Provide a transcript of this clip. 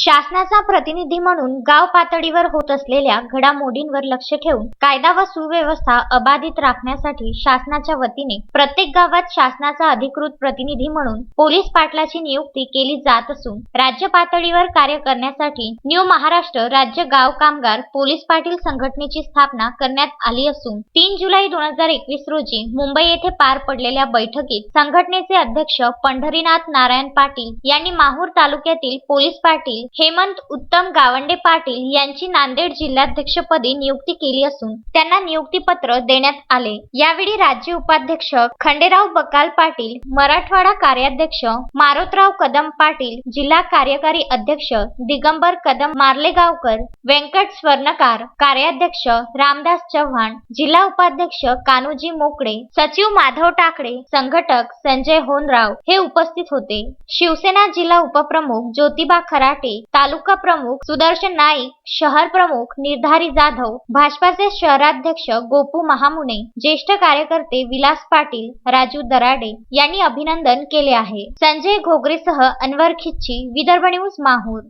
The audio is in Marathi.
शासनाचा प्रतिनिधी म्हणून गाव पातळीवर होत असलेल्या घडामोडींवर लक्ष ठेवून कायदा व सुव्यवस्था अबाधित राखण्यासाठी शासनाच्या वतीने प्रत्येक गावात शासनाचा अधिकृत प्रतिनिधी म्हणून पोलीस पाटलाची नियुक्ती केली जात असून राज्य पातळीवर कार्य करण्यासाठी न्यू महाराष्ट्र राज्य गाव कामगार पोलीस पाटील संघटनेची स्थापना करण्यात आली असून तीन जुलै दोन हजार एकवीस रोजी मुंबई येथे पार पडलेल्या बैठकीत संघटनेचे अध्यक्ष पंढरीनाथ नारायण पाटील यांनी माहूर तालुक्यातील पोलीस पाटील हेमंत उत्तम गावंडे पाटील यांची नांदेड जिल्हाध्यक्षपदी नियुक्ती केली असून त्यांना नियुक्तीपत्र देण्यात आले. यावेळी राज्य उपाध्यक्ष खंडेराव बकाल पाटील मराठवाडा कार्याध्यक्ष मारोतराव कदम पाटील जिल्हा कार्यकारी अध्यक्ष दिगंबर कदम मार्लेगावकर व्यंकट स्वर्णकार कार्याध्यक्ष रामदास चव्हाण जिल्हा उपाध्यक्ष कान्होजी मोकडे सचिव माधव टाकडे संघटक संजय होनराव हे उपस्थित होते. शिवसेना जिल्हा उपप्रमुख ज्योतिबा खराटे तालुका प्रमुख सुदर्शन नाईक शहर प्रमुख निर्धारी जाधव भाजपाचे शहराध्यक्ष गोपू महामुने ज्येष्ठ कार्यकर्ते विलास पाटील राजू दराडे यांनी अभिनंदन केले आहे. संजय घोगरेसह अनवर खिच्ची विदर्भ न्यूज माहूर.